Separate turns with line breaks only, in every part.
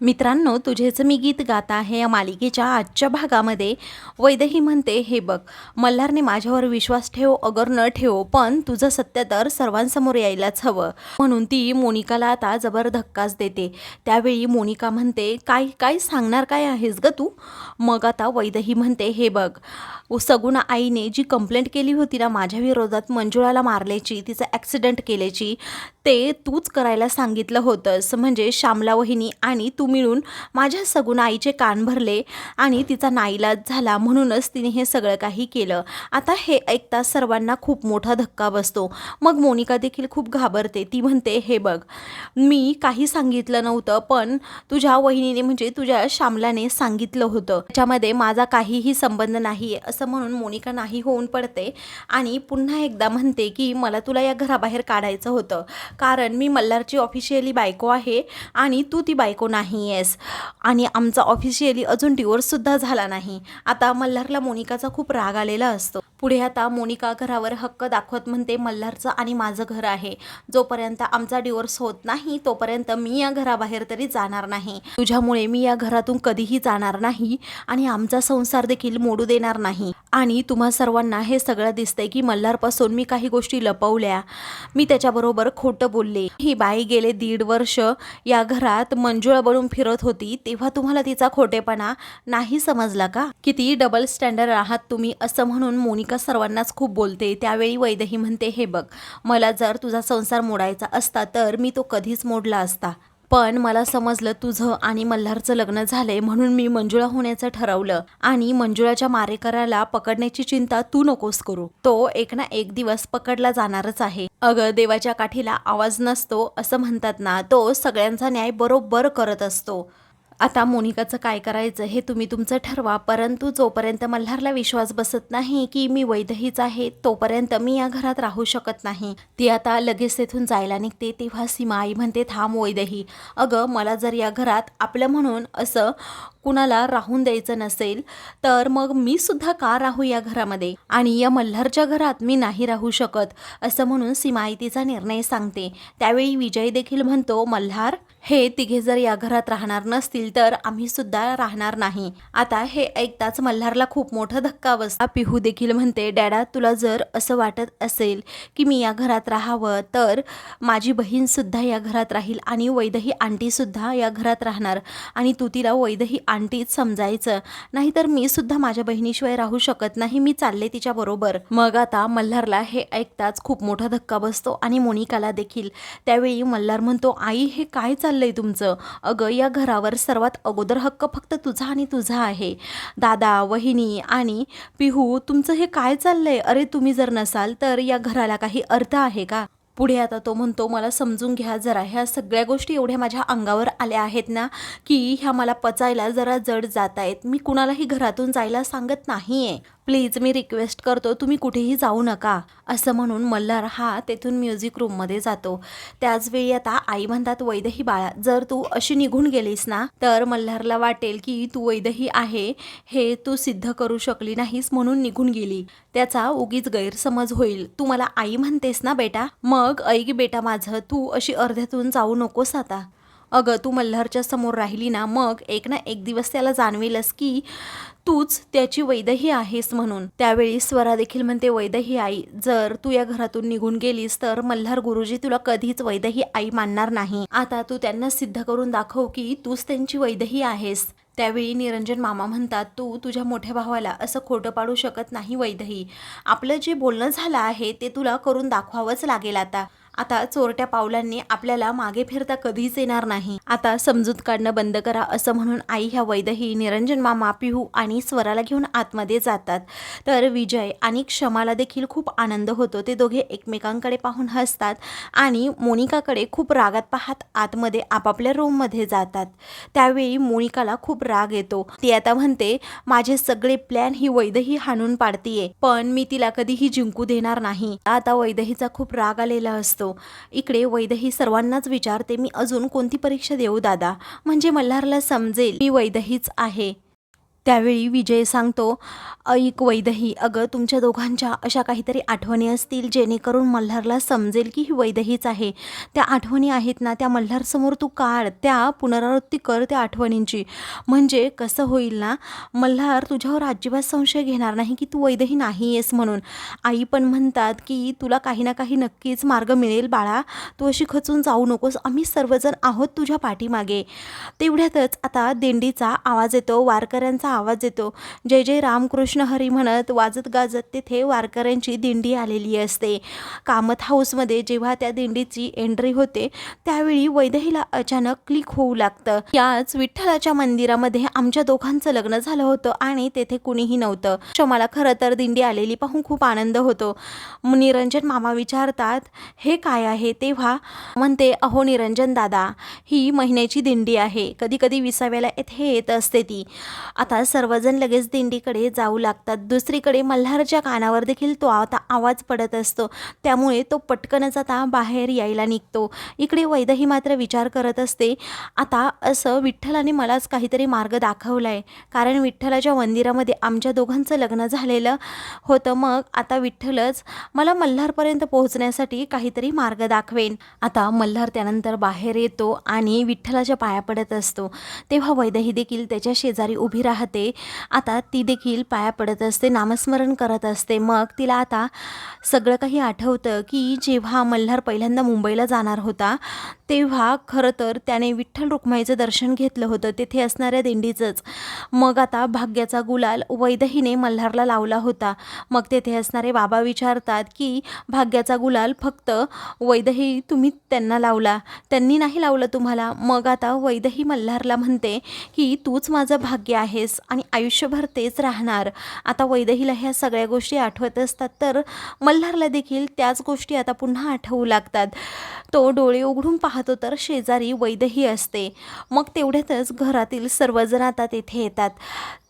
मित्रांनो तुझेच मी गीत गात आहे या मालिकेच्या आजच्या भागामध्ये. वैदही म्हणते हे बघ मल्हारने माझ्यावर विश्वास ठेव अगर न ठेव पण तुझं सत्य तर सर्वांसमोर यायलाच हवं म्हणून ती मोनिकाला आता जबर धक्काच देते. त्यावेळी मोनिका म्हणते काय काय सांगणार काय आहेस ग तू मग आता वैदही म्हणते हे बघ सगुणा आईने जी कंप्लेंट केली होती ना माझ्या विरोधात मंजुळाला मारल्याची तिचं ॲक्सिडेंट केल्याची ते तूच करायला सांगितलं होतंस. म्हणजे श्यामला वहिनी आणि तू मिळून माझ्या सगुण आईचे कान भरले आणि तिचा नाईलाज झाला म्हणूनच तिने हे सगळं काही केलं. आता हे ऐकता सर्वांना खूप मोठा धक्का बसतो. मग मोनिका देखील खूप घाबरते. ती म्हणते हे बघ मी काही सांगितलं नव्हतं पण तुझ्या वहिनीने म्हणजे तुझ्या श्यामलाने सांगितलं होतं. त्याच्यामध्ये माझा काहीही संबंध नाही आहे असं म्हणून मोनिका नाही होऊन पडते आणि पुन्हा एकदा म्हणते की मला तुला या घराबाहेर काढायचं होतं. कारण मी मल्हारची ऑफिशियली बायको आहे आणि तू ती बायको नाही. आहेस आणि आमचा ऑफिशियली अजून डिवोर्ससुद्धा झाला नाही. आता मल्हारला मोनिकाचा खूप राग आलेला असतो. पुढे आता मोनिका घरावर हक्क दाखवत म्हणते मल्हारचं आणि माझं घर आहे. जोपर्यंत आमचा डिवोर्स होत नाही तोपर्यंत मी या घराबाहेर तरी जाणार नाही. तुझ्यामुळे मी या घरातून कधीही जाणार नाही आणि आमचा संसार देखील मोडू देणार नाही. आणि तुम्हा सर्वांना हे सगळं दिसतंय की मल्हारपासून मी काही गोष्टी लपवल्या. मी त्याच्याबरोबर खोटं बोलले. ही बाई गेले दीड वर्ष या घरात मंजुळा बनून फिरत होती तेव्हा तुम्हाला तिचा खोटेपणा नाही समजला का? किती डबल स्टँडर्ड आहात तुम्ही असं म्हणून मोनिका सर्वांनाच खूप बोलते. त्यावेळी वैदही म्हणते हे बघ मला जर तुझा संसार मोडायचा असता तर मी तो कधीच मोडला असता. पण मला समजलं तुझं आणि मल्हारचं लग्न झालंय म्हणून मी मंजुळा होण्याचं ठरवलं. आणि मंजुळाच्या मारेकराला पकडण्याची चिंता तू नकोस करू. तो एक ना एक दिवस पकडला जाणारच आहे. अगं देवाच्या काठीला आवाज नसतो असं म्हणतात ना तो सगळ्यांचा न्याय बरोबर करत असतो. आता मोनिकाचं काय करायचं हे तुम्ही तुमचं ठरवा परंतु जोपर्यंत मल्हारला विश्वास बसत नाही की मी वैदहीच आहे तोपर्यंत मी या घरात राहू शकत नाही. ती आता लगेच तेथून जायला निघते तेव्हा सीमा आई म्हणते थांब वैदही अगं मला जर या घरात आपलं म्हणून असं कुणाला राहून द्यायचं नसेल तर मग मी सुद्धा का राहू या घरामध्ये? आणि या मल्हारच्या घरात मी नाही राहू शकत असं म्हणून सीमाई तिचा निर्णय सांगते. त्यावेळी विजय देखील म्हणतो मल्हार हे तिघे जर या घरात राहणार नसतील तर आम्ही सुद्धा राहणार नाही. आता हे ऐकताच मल्हारला खूप मोठा धक्का बसला. पिहू देखील म्हणते डॅडा तुला जर असं वाटत असेल की मी या घरात राहावं तर माझी बहीण सुद्धा या घरात राहील आणि वैदही आंटी सुद्धा या घरात राहणार आणि तू तिला वैदही आंटीच समजायचं. नाहीतर मी सुद्धा माझ्या बहिणीशिवाय राहू शकत नाही मी चालले तिच्या बरोबर. मग आता मल्हारला हे ऐकताच खूप मोठा धक्का बसतो आणि मोनिकाला देखील. त्यावेळी मल्हार म्हणतो आई हे काय चाललंय तुमचं? अगं या घरावर सर्वात अगोदर हक्क फक्त तुझा आणि तुझा आहे. दादा वहिनी आणि पिहू तुमचं हे काय चाललंय? अरे तुम्ही जर नसाल तर या घराला काही अर्थ आहे का? पुढे आता तो म्हणतो मला समजून घ्या जरा. ह्या सगळ्या गोष्टी एवढ्या माझ्या अंगावर आल्या आहेत ना की ह्या मला पचायला जरा जड जात आहेत मी कुणालाही घरातून जायला सांगत नाही आहे प्लीज मी रिक्वेस्ट करतो तुम्ही कुठेही जाऊ नका. असं म्हणून मल्हार हा तेथून म्युझिक रूममध्ये जातो. त्याचवेळी आता आई म्हणतात वैदही बाळा जर तू अशी निघून गेलीस ना तर मल्हारला वाटेल की तू वैदही आहे हे तू सिद्ध करू शकली नाहीस म्हणून निघून गेली. त्याचा उगीच गैरसमज होईल. तू मला आई म्हणतेस ना बेटा मग ऐक बेटा माझं तू अशी अर्ध्यातून जाऊ नकोस आता. अगं तू मल्हारच्या समोर राहिली ना मग एक ना एक दिवस त्याला जाणवेलच की तूच त्याची वैदही आहेस म्हणून. त्यावेळी स्वरा देखील म्हणते वैदही आई जर तू या घरातून निघून गेलीस तर मल्हार गुरुजी तुला कधीच वैदही आई मानणार नाही. आता तू त्यांना सिद्ध करून दाखव की तूच त्यांची वैदही आहेस. त्यावेळी निरंजन मामा म्हणतात तू तुझ्या मोठ्या भावाला असं खोटं पाडू शकत नाही वैदही. आपलं जे बोलणं झालं आहे ते तुला करून दाखवावंच लागेल आता. आता चोरट्या पावलांनी आपल्याला मागे फिरता कधीच येणार नाही. आता समजूत काढणं बंद करा असं म्हणून आई ह्या वैदही निरंजन मामा पिहू आणि स्वराला घेऊन आतमध्ये जातात. तर विजय आणि क्षमाला देखील खूप आनंद होतो. ते दोघे एकमेकांकडे पाहून हसतात आणि मोनिकाकडे खूप रागात पाहत आतमध्ये आपापल्या रूममध्ये जातात. त्यावेळी मोनिकाला खूप राग येतो. ती आता म्हणते माझे सगळे प्लॅन ही वैदही हाणून पाडतीये पण मी तिला कधीही जिंकू देणार नाही. आता वैदहीचा खूप राग आलेला असतो. इकडे वैदही सर्वांनाच विचारते मी अजून कोणती परीक्षा देऊ दादा? म्हणजे मल्हारला समजेल मी वैदहीच आहे. त्यावेळी विजय सांगतो ऐक वैदही अगं तुमच्या दोघांच्या अशा काहीतरी आठवणी असतील जेणेकरून मल्हारला समजेल की ही वैदहीच आहे. त्या आठवणी आहेत ना त्या मल्हारसमोर तू काढ त्या पुनरावृत्ती कर त्या आठवणींची. म्हणजे कसं होईल ना मल्हार तुझ्यावर अजिबात संशय घेणार नाही की तू वैदही नाही आहेस म्हणून. आई पण म्हणतात की तुला काही ना काही नक्कीच मार्ग मिळेल बाळा. तू अशी खचून जाऊ नकोस. आम्ही सर्वजण आहोत तुझ्या पाठीमागे. तेवढ्यातच आता दिंडीचा आवाज येतो. वारकऱ्यांचा आवाज येतो. जय जय रामकृष्ण हरी म्हणत वाजत गाजत तिथे वारकऱ्यांची दिंडी आलेली असते. कामत हाऊसमध्ये जेव्हा त्या दिंडीची एंट्री होते त्यावेळी वैदहीला अचानक क्लिक होऊ लागतं. याच विठ्ठलाच्या मंदिरामध्ये आमच्या दोघांचं लग्न झालं होतं आणि तेथे कुणीही नव्हतं. क्षमाला मला खरं तर दिंडी आलेली पाहून खूप आनंद होतो. निरंजन मामा विचारतात हे काय आहे? तेव्हा म्हणते अहो निरंजन दादा ही महिन्याची दिंडी आहे. कधी कधी विसाव्याला येथे येत असते ती. आता सर्वजण लगेच दिंडीकडे जाऊ लागतात. दुसरीकडे मल्हारच्या कानावर देखील तो आता आवाज पडत असतो. त्यामुळे तो पटकनच आता बाहेर यायला निघतो. इकडे वैदही मात्र विचार करत असते आता असं विठ्ठलाने मलाच काहीतरी मार्ग दाखवला आहे कारण विठ्ठलाच्या मंदिरामध्ये आमच्या दोघांचं लग्न झालेलं होतं. मग आता विठ्ठलच मला मल्हारपर्यंत पोहोचण्यासाठी काहीतरी मार्ग दाखवेन. आता मल्हार त्यानंतर बाहेर येतो आणि विठ्ठलाच्या पाया पडत असतो. तेव्हा वैदही देखील त्याच्या शेजारी उभी राहते. आता ती देखील पाया पडत असते नामस्मरण करत असते. मग तिला आता सगळं काही आठवतं की जेव्हा मल्हार पहिल्यांदा मुंबईला जाणार होता तेव्हा खरं तर त्याने विठ्ठल रुक्माईचं दर्शन घेतलं होतं तेथे असणाऱ्या दिंडीचंच. मग आता भाग्याचा गुलाल वैदहीने मल्हारला लावला होता. मग तेथे असणारे बाबा विचारतात की भाग्याचा गुलाल फक्त वैदही तुम्ही त्यांना लावला त्यांनी नाही लावलं तुम्हाला? मग आता वैदही मल्हारला म्हणते की तूच माझं भाग्य आहेस. आणि आयुष्यभर तेच राहणार. आता वैदहीला ह्या सगळ्या गोष्टी आठवत असतात तर मल्हारला देखील त्याच गोष्टी आता पुन्हा आठवू लागतात. तो डोळे उघडून पाहतो तर शेजारी वैदही असते. मग तेवढ्यातच घरातील सर्वजण आता तेथे येतात.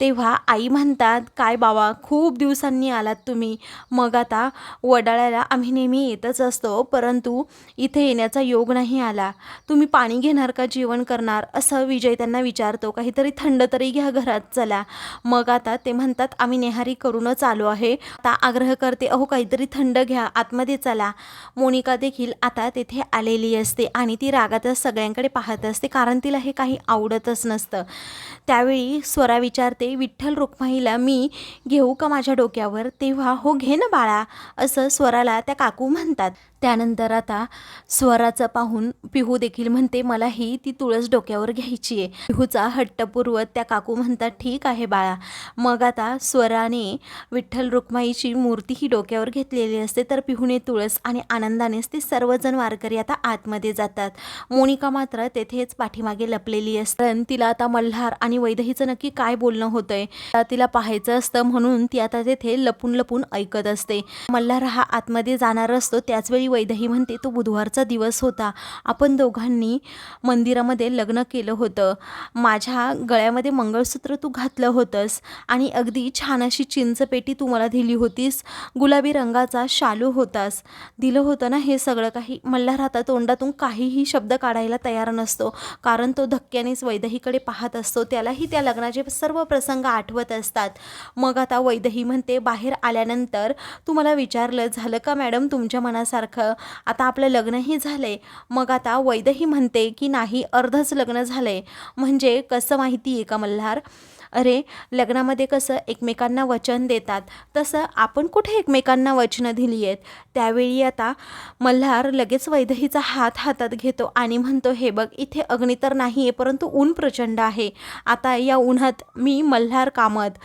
तेव्हा आई म्हणतात काय बाबा खूप दिवसांनी आलात तुम्ही. मग आता वडाळ्याला आम्ही नेहमी येतच असतो परंतु इथे येण्याचा योग नाही आला. तुम्ही पाणी घेणार का जेवण करणार? असं विजय त्यांना विचारतो. काहीतरी थंड तरी घ्या घरात चला. मग आता ते म्हणतात आम्ही नेहारी करूनच आलो आहे. आता आग्रह करते अहो काहीतरी थंड घ्या आतमध्ये चला. मोनिका देखील आता तेथे आलेली असते आणि ती रागातच सगळ्यांकडे पाहत असते कारण तिला हे काही आवडतच नसतं. त्यावेळी स्वरा विचारते विठ्ठल रुक्माईला मी घेऊ का माझ्या डोक्यावर? तेव्हा हो घे ना बाळा असं स्वराला त्या काकू म्हणतात. त्यानंतर आता स्वराचं पाहून पिहू देखील म्हणते मलाही ती तुळस डोक्यावर घ्यायची आहे. पिहूचा हट्टपूर्वत त्या काकू म्हणतात ठीक आहे बाळा. मग आता स्वराने विठ्ठल रुक्माईची मूर्ती ही डोक्यावर घेतलेली असते तर पिहूने तुळस आणि आनंदानेच ते सर्वजण वारकरी आता आतमध्ये जातात. मोनिका मात्र तेथेच पाठीमागे लपलेली असते. पण तिला आता मल्हार आणि वैदहीचं नक्की काय बोलणं होतंय? तिला पाहायचं असतं म्हणून ती आता तेथे लपून लपून ऐकत असते. मल्हार हा आतमध्ये जाणार असतो त्याचवेळी वैदही म्हणते तो बुधवारचा दिवस होता. आपण दोघांनी मंदिरामध्ये लग्न केलं होतं. माझ्या गळ्यामध्ये मंगळसूत्र तू घातलं होतंस आणि अगदी छान अशी चिंचपेटी तू मला दिली होतीस. गुलाबी रंगाचा शालू होतास. दिलं होतं ना हे सगळं काही? मल्हार आता तोंडातून काहीही शब्द काढायला तयार नसतो. कारण तो धक्क्यानेच वैदहीकडे पाहत असतो. त्यालाही त्या लग्नाचे सर्व प्रसंग आठवत असतात. मग आता वैदही म्हणते बाहेर आल्यानंतर तू मला विचारलं झालं का मॅडम तुमच्या मनासारखं? आता आपलं लग्नही झालं आहे मग आता वैदही म्हणते की नाही अर्धच लग्न झालं आहे म्हणजे कसं माहिती आहे का मल्हार? अरे लग्नामध्ये कसं एकमेकांना वचन देतात. तसं आपण कुठे एकमेकांना वचनं दिली आहेत? त्यावेळी आता मल्हार लगेच वैदहीचा हात हातात घेतो आणि म्हणतो हे बघ इथे अग्नी तर नाही आहे परंतु ऊन प्रचंड आहे. आता या उन्हात मी मल्हार कामत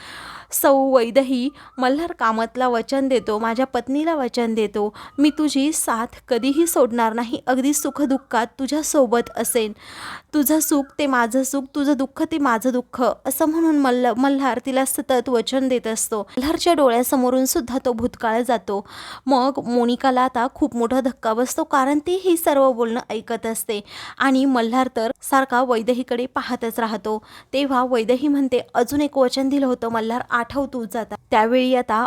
सौ वैदही मल्हार कामतला वचन देतो माझ्या पत्नीला वचन देतो. मी तुझी साथ कधीही सोडणार नाही. अगदी सुखदुःखात तुझ्यासोबत असेन. तुझं सुख ते माझं सुख तुझं दुःख ते माझं दुःख. असं म्हणून मल्ल मल्हार तिला सतत वचन देत असतो. मल्हारच्या डोळ्यासमोरून सुद्धा तो भूतकाळ जातो. मग मोनिकाला आता खूप मोठा धक्का बसतो कारण ती ही सर्व बोलणं ऐकत असते. आणि मल्हार तर सारखा वैदहीकडे पाहतच राहतो. तेव्हा वैदही म्हणते अजून एक वचन दिलं होतं मल्हार आठ तू जाता त्यावेळी आता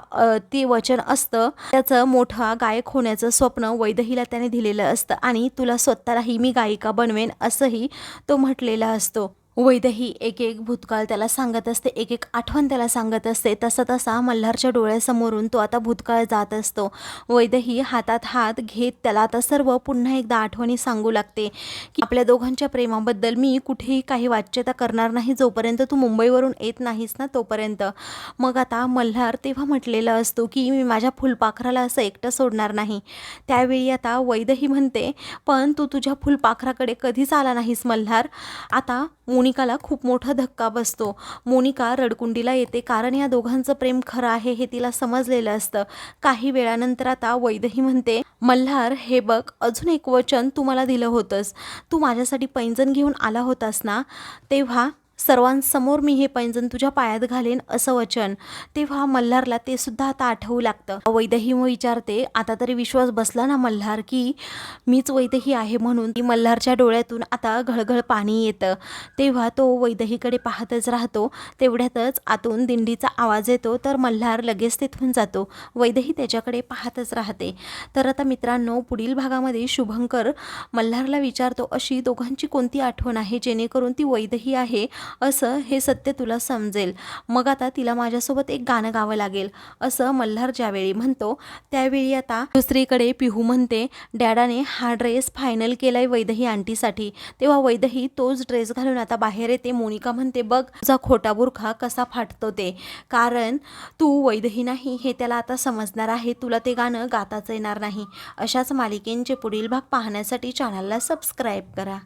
ते वचन असतं. त्याचं मोठा गायक होण्याचं स्वप्न वैदहीला त्याने दिलेलं असतं आणि तुला स्वतःलाही मी गायिका बनवेन असंही तो म्हटलेला असतो. वैदही एक एक भूतकाळ त्याला सांगत असते एक एक आठवण त्याला सांगत असते. तसा तसा मल्हारच्या डोळ्यासमोरून तो आता भूतकाळ जात असतो. वैदही हातात हात घेत त्याला आता सर्व पुन्हा एकदा आठवणी सांगू लागते की आपल्या दोघांच्या प्रेमाबद्दल मी कुठेही काही वाच्यता करणार नाही जोपर्यंत तू मुंबईवरून येत नाहीस ना तोपर्यंत. मग आता मल्हार तेव्हा म्हटलेलं असतो की मी माझ्या फुलपाखराला असं एकटं सोडणार नाही. त्यावेळी आता वैदही म्हणते पण तू तुझ्या फुलपाखराकडे कधीच आला नाहीस मल्हार. आता मोनिकाला खूप मोठा धक्का बसतो. मोनिका रडकुंडीला येते. कारण या दोघांचं प्रेम खरं आहे हे तिला समजलेलं असतं. काही वेळानंतर आता वैदही म्हणते मल्हार हे बघ अजून एक वचन तू मला दिलं होतंस. तू माझ्यासाठी पैंजण घेऊन आला होतास ना? तेव्हा सर्वांसमोर मी हे पैंजण तुझ्या पायात घालेन असं वचन. तेव्हा मल्हारला ते सुद्धा आता आठवू लागतं. वैदही मग विचारते आता तरी विश्वास बसला ना मल्हार की मीच वैदही आहे म्हणून? ती मल्हारच्या डोळ्यातून आता घळघळ पाणी येतं. तेव्हा तो वैदहीकडे पाहतच राहतो. तेवढ्यातच आतून दिंडीचा आवाज येतो तर मल्हार लगेच तिथून जातो. वैदही त्याच्याकडे पाहतच राहते. तर आता मित्रांनो पुढील भागामध्ये शुभंकर मल्हारला विचारतो अशी दोघांची कोणती आठवण आहे? जेणेकरून ती वैदही आहे असं हे सत्य तुला समजेल. मग आता तिला माझ्यासोबत एक गाणं गावं लागेल. असं मल्हार ज्यावेळी म्हणतो त्यावेळी आता दुसरीकडे पिहू म्हणते डॅडाने हा ड्रेस फायनल केलाय वैदही आंटीसाठी. तेव्हा वैदही तोच ड्रेस घालून आता बाहेर येते. मोनिका म्हणते बघ तुझा खोटा बुरखा कसा फाटतो ते. कारण तू वैदही नाही हे त्याला आता समजणार आहे. तुला ते गाणं गाताच येणार नाही. अशाच मालिकेंचे पुढील भाग पाहण्यासाठी चॅनलला सबस्क्राईब करा.